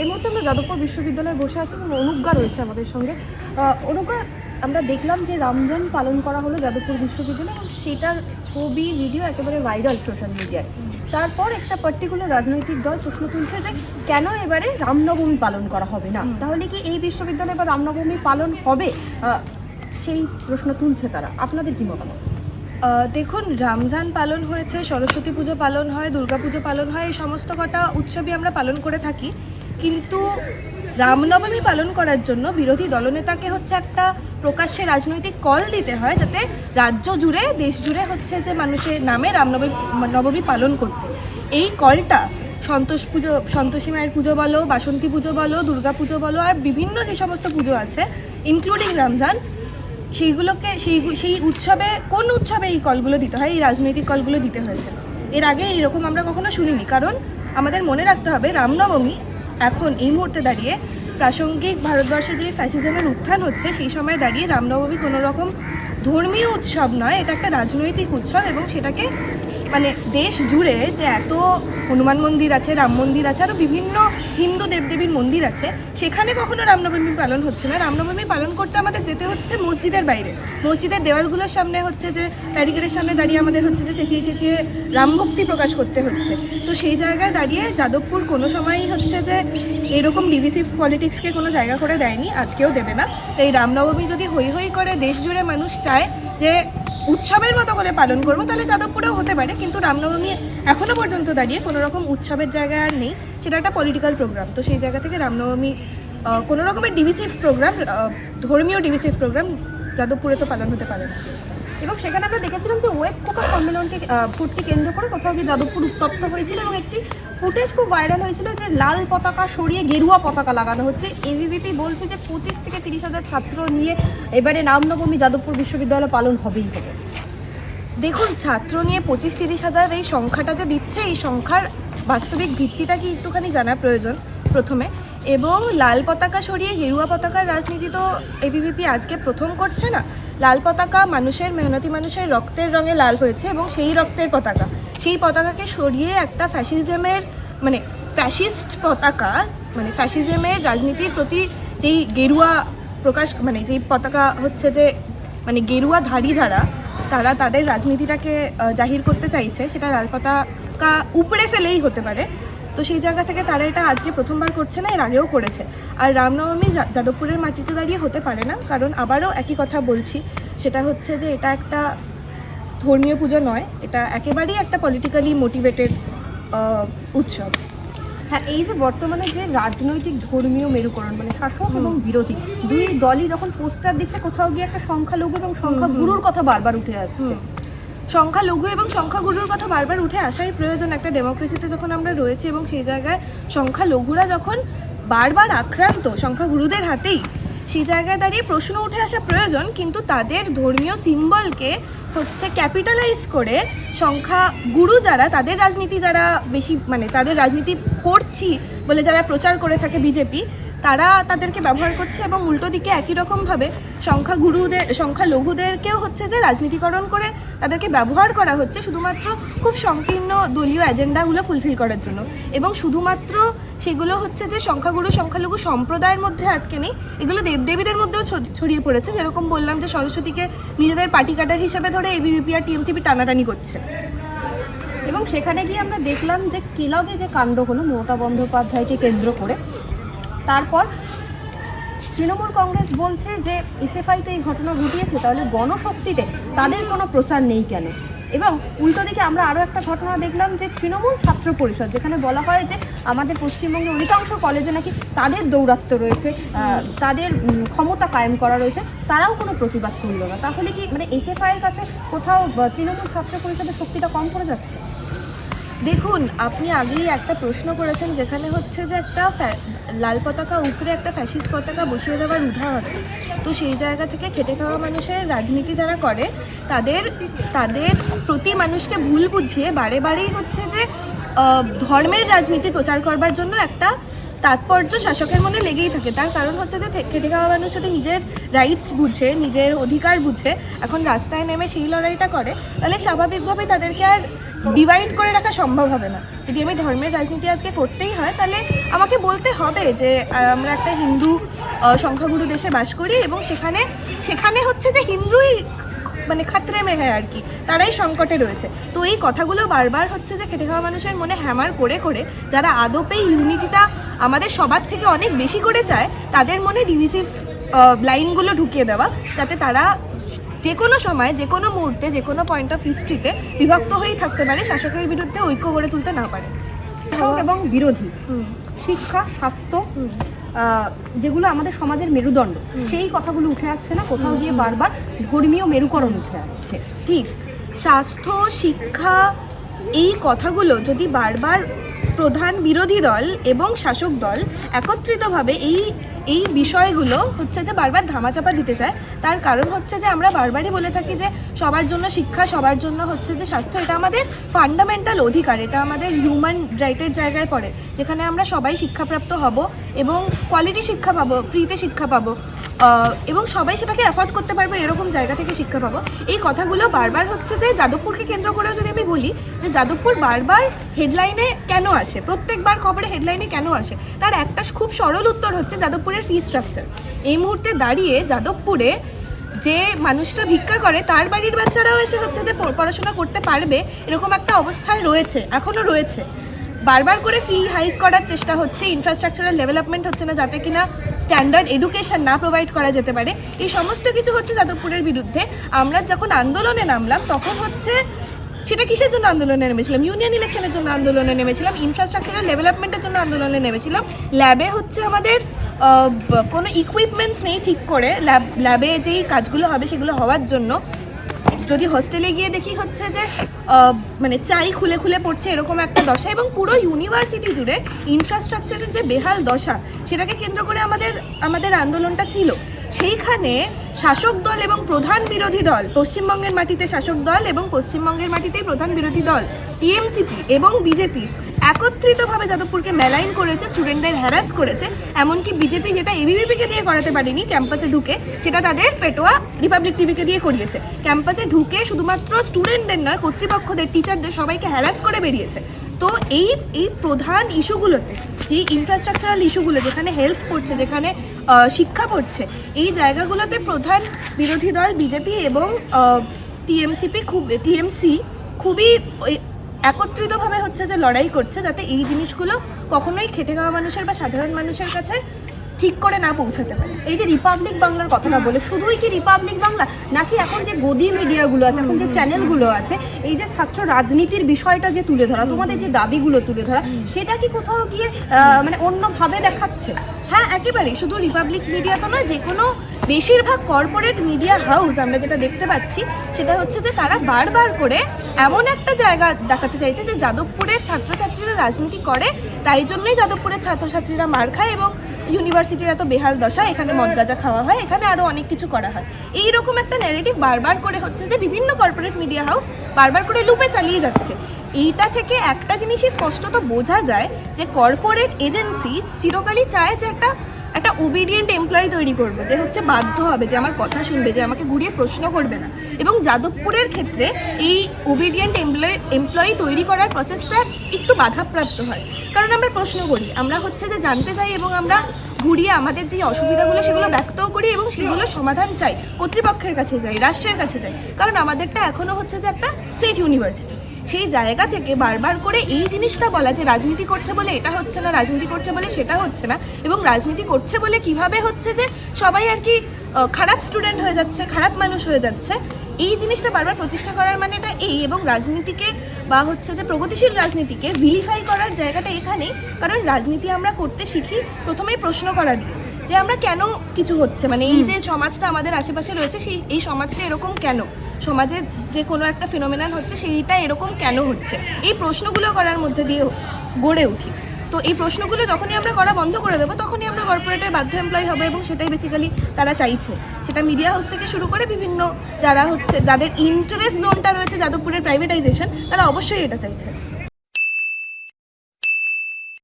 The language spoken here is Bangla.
এই মুহূর্তে আমরা যাদবপুর বিশ্ববিদ্যালয়ে বসে আছি এবং অনুজ্ঞা রয়েছে আমাদের সঙ্গে। অনুজ্ঞা আমরা দেখলাম যে রমজান পালন করা হলো যাদবপুর বিশ্ববিদ্যালয়ে এবং সেটার ছবি ভিডিও একেবারে ভাইরাল সোশ্যাল মিডিয়ায় তারপর একটা পার্টিকুলার রাজনৈতিক দল প্রশ্ন তুলছে যে কেন এবারে রামনবমী পালন করা হবে না? তাহলে কি এই বিশ্ববিদ্যালয়ে বা রামনবমী পালন হবে? সেই প্রশ্ন তুলছে তারা। আপনাদের কি মতামত? দেখুন রমজান পালন হয়েছে সরস্বতী পুজো পালন হয় দুর্গা পুজো পালন হয় এই সমস্ত কটা উৎসবই আমরা পালন করে থাকি। কিন্তু রামনবমী পালন করার জন্য বিরোধী দলনেতাকে হচ্ছে একটা প্রকাশ্যে রাজনৈতিক কল দিতে হয় যাতে রাজ্য জুড়ে, দেশ জুড়ে হচ্ছে যে মানুষের নামে রামনবমী নবমী পালন করতে। এই কলটা সন্তোষ পুজো, সন্তোষী মায়ের পুজো বলো, বাসন্তী পুজো বলো, দুর্গা পুজো বলো, আর বিভিন্ন যে সমস্ত পুজো আছে ইনক্লুডিং রমজান, সেইগুলোকে, সেই সেই উৎসবে, কোন উৎসবে এই কলগুলো দিতে হয়, এই রাজনৈতিক কলগুলো দিতে হয়েছে? এর আগে এরকম আমরা কখনো শুনিনি, কারণ আমাদের মনে রাখতে হবে রামনবমী এখন এই মুহূর্তে দাঁড়িয়ে প্রাসঙ্গিক ভারতবর্ষে যে ফ্যাসিজমের উত্থান হচ্ছে, সেই সময় দাঁড়িয়ে রামনবমী কোনো রকম ধর্মীয় উৎসব নয়, এটা একটা রাজনৈতিক উৎসব এবং সেটাকে মানে দেশ জুড়ে যে এত হনুমান মন্দির আছে, রাম মন্দির আছে আরও বিভিন্ন হিন্দু দেবদেবীর মন্দির আছে, সেখানে কখনো রামনবমী পালন হচ্ছে না। রামনবমী পালন করতে আমাদের যেতে হচ্ছে মসজিদের বাইরে। মসজিদের দেওয়ালগুলোর সামনে হচ্ছে যে, ব্যারিকেডের সামনে দাঁড়িয়ে আমাদের হচ্ছে যে চেঁচিয়ে চেঁচিয়ে রামভক্তি প্রকাশ করতে হচ্ছে। তো সেই জায়গায় দাঁড়িয়ে যাদবপুর কোনো সময়ই হচ্ছে যে এরকম ডিভিসিভ পলিটিক্সকে কোনো জায়গা করে দেয়নি, আজকেও দেবে না। তো এই রামনবমী যদি হই হই করে দেশ জুড়ে মানুষ চায় যে উৎসবের মতো করে পালন করব। তাহলে যাদবপুরেও হতে পারে, কিন্তু রামনবমী এখনও পর্যন্ত দাঁড়িয়ে কোনো রকম উৎসবের জায়গা আর নেই। সেটা একটা পলিটিক্যাল প্রোগ্রাম তো সেই জায়গা থেকে রামনবমী কোনো রকমের ডিভিসিভ প্রোগ্রাম ধর্মীয় ডিভিসিভ প্রোগ্রাম যাদবপুরে তো পালন হতে পারে না। এবং সেখানে আমরা দেখেছিলাম যে ওয়েব কোকা সম্মেলনকে ভোটকে কেন্দ্র করে কোথাও গিয়ে যাদবপুর উত্তপ্ত হয়েছিল এবং একটি ফুটেজ খুব ভাইরাল হয়েছিল যে লাল পতাকা সরিয়ে গেরুয়া পতাকা লাগানো হচ্ছে। এবিভিপি বলছে যে পঁচিশ থেকে তিরিশ হাজার ছাত্র নিয়ে এবারে রামনবমী যাদবপুর বিশ্ববিদ্যালয় পালন হবেই হবে। দেখুন, ছাত্র নিয়ে পঁচিশ তিরিশ হাজার এই সংখ্যাটা যে দিচ্ছে, এই সংখ্যার বাস্তবিক ভিত্তিটা কি একটুখানি জানা প্রয়োজন প্রথমে। এবং লাল পতাকা সরিয়ে গেরুয়া পতাকার রাজনীতি তো এবিভিপি আজকে প্রথম করছে না। লাল পতাকা, মানুষের মেহনতি মানুষের রক্তের রঙে লাল হয়েছে এবং সেই রক্তের পতাকা। সেই পতাকাকে সরিয়ে একটা ফ্যাসিজমের মানে ফ্যাসিস্ট পতাকা মানে ফ্যাসিজমের রাজনীতির প্রতি যেই গেরুয়া প্রকাশ মানে যেই পতাকা হচ্ছে যে মানে গেরুয়াধারী যারা, তারা তাদের রাজনীতিটাকে জাহির করতে চাইছে, সেটা লাল পতাকা উপড়ে ফেলেই হতে পারে। তো সেই জায়গা থেকে তারা এটা আজকে প্রথমবার করছে না এর আগেও করেছে। আর রামনবমী যাদবপুরের মাটিতে দাঁড়িয়ে হতে পারে না কারণ আবারও একই কথা বলছি সেটা হচ্ছে যে এটা একটা ধর্মীয় পুজো নয় এটা একেবারেই একটা পলিটিক্যালি মোটিভেটেড উৎসব। হ্যাঁ এই যে বর্তমানে যে রাজনৈতিক ধর্মীয় মেরুকরণ মানে শাসক এবং বিরোধী দুই দলই যখন পোস্টার দিচ্ছে কোথাও গিয়ে একটা সংখ্যালঘু এবং সংখ্যাগুরুর কথা বারবার উঠে আসছে। সংখ্যালঘু এবং সংখ্যাগুরুর কথা বারবার উঠে আসাই প্রয়োজন। একটা ডেমোক্রেসিতে যখন আমরা রয়েছি এবং সেই জায়গায় সংখ্যালঘুরা যখন বারবার আক্রান্ত সংখ্যাগুরুদের হাতেই, সেই জায়গায় দাঁড়িয়ে প্রশ্ন উঠে আসা প্রয়োজন, কিন্তু তাদের ধর্মীয় সিম্বলকে হচ্ছে ক্যাপিটালাইজ করে সংখ্যা গুরু যারা, তাদের রাজনীতি যারা বেশি মানে তাদের রাজনীতি করছি বলে যারা প্রচার করে থাকে বিজেপি তারা তাদেরকে ব্যবহার করছে এবং উল্টো দিকে একই রকমভাবে সংখ্যাগুরুদের সংখ্যালঘুদেরকেও হচ্ছে যে রাজনীতিকরণ করে তাদেরকে ব্যবহার করা হচ্ছে শুধুমাত্র খুব সংকীর্ণ দলীয় এজেন্ডাগুলো ফুলফিল করার জন্য। এবং শুধুমাত্র সেগুলো হচ্ছে যে সংখ্যাগুরু, সংখ্যালঘু সম্প্রদায়ের মধ্যে আটকে নেই, এগুলো দেবদেবীদের মধ্যেও ছড়িয়ে পড়েছে। যেরকম বললাম যে সরস্বতীকে নিজেদের পার্টি কাটার হিসেবে ধরে এবিভিপি আর টিএমসিপি টানাটানি করছে। এবং সেখানে গিয়ে আমরা দেখলাম যে কেলগে যে কাণ্ড হলো মমতা বন্দ্যোপাধ্যায়কে কেন্দ্র করে তারপর তৃণমূল কংগ্রেস বলছে যে এসএফআই তো এই ঘটনা ঘটিয়েছে তাহলে গণশক্তিতে তাদের কোনো প্রচার নেই কেন? এবং উল্টো দিকে আমরা আরও একটা ঘটনা দেখলাম যে তৃণমূল ছাত্র পরিষদ যেখানে বলা হয় যে আমাদের পশ্চিমবঙ্গে অধিকাংশ কলেজে নাকি তাদের দৌরাত্ম্য রয়েছে তাদের ক্ষমতা কায়েম করা রয়েছে তারাও কোনো প্রতিবাদ করল না। তাহলে কি মানে এসএফআইয়ের কাছে কোথাও তৃণমূল ছাত্র পরিষদের শক্তিটা কম পড়ে যাচ্ছে? দেখুন, আপনি আগেই একটা প্রশ্ন করেছেন যেখানে হচ্ছে যে একটা লাল পতাকা উপরে একটা ফ্যাসিস পতাকা বসিয়ে দেওয়ার উদাহরণ। তো সেই জায়গা থেকে খেটে খাওয়া মানুষের রাজনীতি যারা করে, তাদের তাদের প্রতি মানুষকে ভুল বুঝিয়ে বারে বারেই হচ্ছে যে ধর্মের রাজনীতি প্রচার করবার জন্য একটা তাৎপর্য শাসকের মনে লেগেই থাকে। তার কারণ হচ্ছে যে খেটে খাওয়া মানুষ যদি নিজের রাইটস বুঝে, নিজের অধিকার বুঝে, এখন রাস্তায় নেমে সেই লড়াইটা করে, তাহলে স্বাভাবিকভাবেই তাদেরকে আর ডিভাইড করে রাখা সম্ভব হবে না। যদি আমি ধর্মের রাজনীতি আজকে করতেই হয়, তাহলে আমাকে বলতে হবে যে আমরা একটা হিন্দু সংখ্যাগুরু দেশে বাস করি এবং সেখানে সেখানে হচ্ছে যে হিন্দুই মানে খাতরে মে হ্যাঁ আর কি তারাই সংকটে রয়েছে। তো এই কথাগুলো বারবার হচ্ছে যে খেটে খাওয়া মানুষের মনে হ্যামার করে করে যারা আদপে ইউনিটিটা আমাদের সবার থেকে অনেক বেশি করে চায় তাদের মনে ডিভিসিভ লাইনগুলো ঢুকিয়ে দেওয়া যাতে তারা যে কোনো সময় যে কোনো মুহূর্তে যে কোনো পয়েন্ট অফ হিস্ট্রিতে বিভক্ত হয়েই থাকতে পারে শাসকের বিরুদ্ধে ঐক্য গড়ে তুলতে না পারে। এবং বিরোধী। শিক্ষা স্বাস্থ্য যেগুলো আমাদের সমাজের মেরুদণ্ড সেই কথাগুলো উঠে আসছে না? কোথাও গিয়ে বারবার ধর্মীয় মেরুকরণ উঠে আসছে। ঠিক স্বাস্থ্য শিক্ষা এই কথাগুলো যদি বারবার প্রধান বিরোধী দল এবং শাসক দল একত্রিতভাবে এই এই বিষয়গুলো হচ্ছে যে বারবার ধামাচাপা দিতে চায়। তার কারণ হচ্ছে যে আমরা বারবারই বলে থাকি যে সবার জন্য শিক্ষা, সবার জন্য হচ্ছে যে স্বাস্থ্য, এটা আমাদের ফান্ডামেন্টাল অধিকার, এটা আমাদের হিউম্যান রাইটের জায়গায় পড়ে। যেখানে আমরা সবাই শিক্ষাপ্রাপ্ত হব এবং কোয়ালিটি শিক্ষা পাবো ফ্রিতে শিক্ষা পাবো। এবং সবাই সেটাকে অ্যাফোর্ড করতে পারব, এরকম জায়গা থেকে শিক্ষা পাবো। এই কথাগুলো বারবার হচ্ছে যে যাদবপুরকে কেন্দ্র করেও যদি আমি বলি যে যাদবপুর বারবার হেডলাইনে কেন আসে? প্রত্যেকবার খবরে হেডলাইনে কেন আসে? তার একটা খুব সরল উত্তর হচ্ছে যাদবপুরের ফি স্ট্রাকচার এই মুহূর্তে দাঁড়িয়ে যাদবপুরে যে মানুষটা ভিক্ষা করে, তার বাড়ির বাচ্চারাও এসে হচ্ছে যে পড়- পড়াশোনা করতে পারবে, এরকম একটা অবস্থায় রয়েছে, এখনও রয়েছে। বারবার করে ফি হাইক করার চেষ্টা হচ্ছে ইনফ্রাস্ট্রাকচারাল ডেভেলপমেন্ট হচ্ছে না যাতে কিনা স্ট্যান্ডার্ড এডুকেশন না প্রোভাইড করা যেতে পারে, এই সমস্ত কিছু হচ্ছে যাদবপুরের বিরুদ্ধে। আমরা যখন আন্দোলনে নামলাম, তখন হচ্ছে সেটা কিসের জন্য আন্দোলনে নেমেছিলাম? ইউনিয়ন ইলেকশনের জন্য আন্দোলনে নেমেছিলাম ইনফ্রাস্ট্রাকচারাল ডেভেলপমেন্টের জন্য আন্দোলনে নেমেছিলাম। ল্যাবে হচ্ছে আমাদের কোনো ইকুইপমেন্টস নেই ঠিক করে। ল্যাব ল্যাবে যেই কাজগুলো হবে সেগুলো হওয়ার জন্য। যদি হোস্টেলে গিয়ে দেখি হচ্ছে যে মানে চাই খুলে খুলে পড়ছে এরকম একটা দশা এবং পুরো ইউনিভার্সিটি জুড়ে ইনফ্রাস্ট্রাকচারের যে বেহাল দশা সেটাকে কেন্দ্র করে আমাদের আমাদের আন্দোলনটা ছিল। সেইখানে শাসক দল এবং প্রধান বিরোধী দল, পশ্চিমবঙ্গের মাটিতে শাসক দল এবং পশ্চিমবঙ্গের মাটিতেই প্রধান বিরোধী দল, টিএমসিপি এবং বিজেপি একত্রিতভাবে যাদবপুরকে মেলাইন করেছে স্টুডেন্টদের হ্যারাস করেছে। এমনকি বিজেপি যেটা এবিভিপিকে দিয়ে করাতে পারেনি ক্যাম্পাসে ঢুকে, সেটা তাদের পেটোয়া রিপাবলিক টিভিকে দিয়ে করিয়েছে। ক্যাম্পাসে ঢুকে শুধুমাত্র স্টুডেন্টদের নয়, কর্তৃপক্ষদের টিচারদের সবাইকে হ্যারাস করে বেরিয়েছে। তো এই এই প্রধান ইস্যুগুলোতে যে ইনফ্রাস্ট্রাকচারাল ইস্যুগুলো যেখানে হেল্প করছে, যেখানে শিক্ষা করছে, এই জায়গাগুলোতে প্রধান বিরোধী দল বিজেপি এবং টিএমসিপি খুব টিএমসি খুবই একত্রিতভাবে হচ্ছে যে লড়াই করছে, যাতে এই জিনিসগুলো কখনোই খেটে খাওয়া মানুষের বা সাধারণ মানুষের কাছে ঠিক করে না পৌঁছাতে পারে। এই যে রিপাবলিক বাংলার কথাটা বলে, শুধুই কি রিপাবলিক বাংলা? নাকি এখন যে গদি মিডিয়াগুলো আছে, এখন যে চ্যানেলগুলো আছে, এই যে ছাত্র রাজনীতির বিষয়টা যে তুলে ধরা, তোমাদের যে দাবিগুলো তুলে ধরা, সেটা কি কোথাও গিয়ে মানে অন্যভাবে দেখাচ্ছে? হ্যাঁ একেবারেই। শুধু রিপাবলিক মিডিয়া তো নয় যে কোনো বেশিরভাগ কর্পোরেট মিডিয়া হাউস আমরা যেটা দেখতে পাচ্ছি সেটা হচ্ছে যে তারা বারবার করে এমন একটা জায়গা দেখাতে চাইছে যে যাদবপুরের ছাত্রছাত্রীরা রাজনীতি করে, তাই জন্যই যাদবপুরের ছাত্রছাত্রীরা মার খায় এবং ইউনিভার্সিটির এত বেহাল দশা, এখানে মদ গাঁজা খাওয়া হয়, এখানে আরও অনেক কিছু করা হয়। এই রকম একটা ন্যারেটিভ বারবার করে হচ্ছে যে বিভিন্ন কর্পোরেট মিডিয়া হাউস বারবার করে লুপে চালিয়ে যাচ্ছে। এইটা থেকে একটা জিনিসই স্পষ্টত বোঝা যায় যে কর্পোরেট এজেন্সি চিরকালই চায় যে একটা একটা ওবিডিয়েন্ট এমপ্লয়ি তৈরি করবে, যে হচ্ছে বাধ্য হবে, যে আমার কথা শুনবে, যে আমাকে ঘুরিয়ে প্রশ্ন করবে না। এবং যাদবপুরের ক্ষেত্রে এই ওবিডিয়েন্ট এমপ্লয়ি এমপ্লয়ি তৈরি করার প্রসেসটা একটু বাধাপ্রাপ্ত হয়। কারণ আমরা প্রশ্ন করি, আমরা হচ্ছে যে জানতে চাই এবং আমরা ঘুরিয়ে আমাদের যে অসুবিধাগুলো সেগুলো ব্যক্তও করি এবং সেগুলো সমাধান চাই, কর্তৃপক্ষের কাছে যাই রাষ্ট্রের কাছে যাই কারণ আমাদেরটা এখনও হচ্ছে যে একটা স্টেট ইউনিভার্সিটি সেই জায়গা থেকে বারবার করে এই জিনিসটা বলা যে রাজনীতি করছে বলে এটা হচ্ছে না, রাজনীতি করছে বলে সেটা হচ্ছে না এবং রাজনীতি করছে বলে কীভাবে হচ্ছে যে সবাই আর কি খারাপ স্টুডেন্ট হয়ে যাচ্ছে, খারাপ মানুষ হয়ে যাচ্ছে এই জিনিসটা বারবার প্রতিষ্ঠা করার মানে এটা এই এবং রাজনীতিকে বা হচ্ছে যে প্রগতিশীল রাজনীতিকে ভিলিফাই করার জায়গাটা এখানেই। কারণ রাজনীতি আমরা করতে শিখি প্রথমেই প্রশ্ন করা দিই যে আমরা কেন কিছু হচ্ছে? মানে এই যে সমাজটা আমাদের আশেপাশে রয়েছে সেই এই সমাজটা এরকম কেন? সমাজে যে কোনো একটা ফিনোমিনান হচ্ছে সেইটা এরকম কেন হচ্ছে? এই প্রশ্নগুলো করার মধ্যে দিয়ে গড়ে উঠি। তো এই প্রশ্নগুলো যখনই আমরা করা বন্ধ করে দেবো, তখনই আমরা কর্পোরেটের বাধ্য এমপ্লয় হবে এবং সেটাই বেসিক্যালি তারা চাইছে। সেটা মিডিয়া হাউস থেকে শুরু করে বিভিন্ন যারা হচ্ছে, যাদের ইন্টারেস্ট জোনটা রয়েছে যাদবপুরের প্রাইভেটাইজেশন তারা অবশ্যই এটা চাইছে।